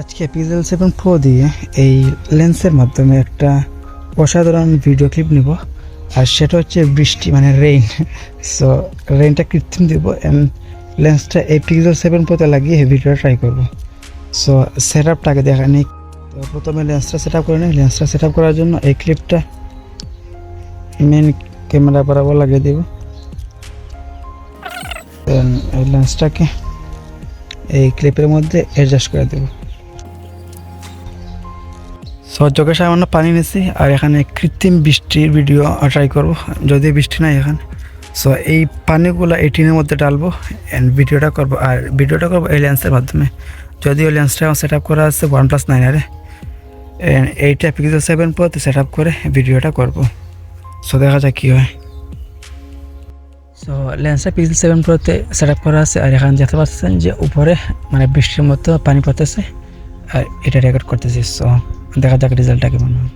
আজকে পিজেল seven pro দিয়ে এই লেন্সের মাধ্যমে একটা অসাধারণ ভিডিও ক্লিপ নিব। আর সেটা হচ্ছে বৃষ্টি মানে রেইন সো রেইনটা কৃত্রিম দিব অ্যান্ড লেন্সটা এই পিক্সেল সেভেন প্রোতে লাগিয়ে ভিডিওটা ট্রাই করব। সো সেট আপটাকে দেখা নিই। তো প্রথমে লেন্সটা সেট আপ করে নিই। লেন্সটা সেট আপ করার জন্য এই ক্লিপটা মেন ক্যামেরা বরাবর লাগিয়ে দেব। এই লেন্সটাকে এই ক্লিপের মধ্যে অ্যাডজাস্ট করে দেব। সহযোগে সামান্য পানি নিয়েছি আর এখানে কৃত্রিম বৃষ্টির ভিডিও ট্রাই করব যদি বৃষ্টি নাই এখানে। সো এই পানিগুলো এই টিনের মধ্যে ডালবো অ্যান্ড ভিডিওটা করব, আর ভিডিওটা করব এই লেন্সের মাধ্যমে। যদি যদিও লেন্সটা আমার সেট আপ করা আছে ওয়ান প্লাস নাইন আরে এইটা পিক্সেল সেভেন প্রোতে সেট আপ করে ভিডিওটা করব। সো দেখা যাক কী হয়। সো লেন্সটা পিক্সেল সেভেন প্রোতে সেট আপ করা আছে আর এখানে দেখতে পাচ্ছেন যে উপরে মানে বৃষ্টির মতো পানি পড়তেছে, আর এটা রেকর্ড করতেছি। সো দেখা যাক রেজাল্টটা কেমন হয়।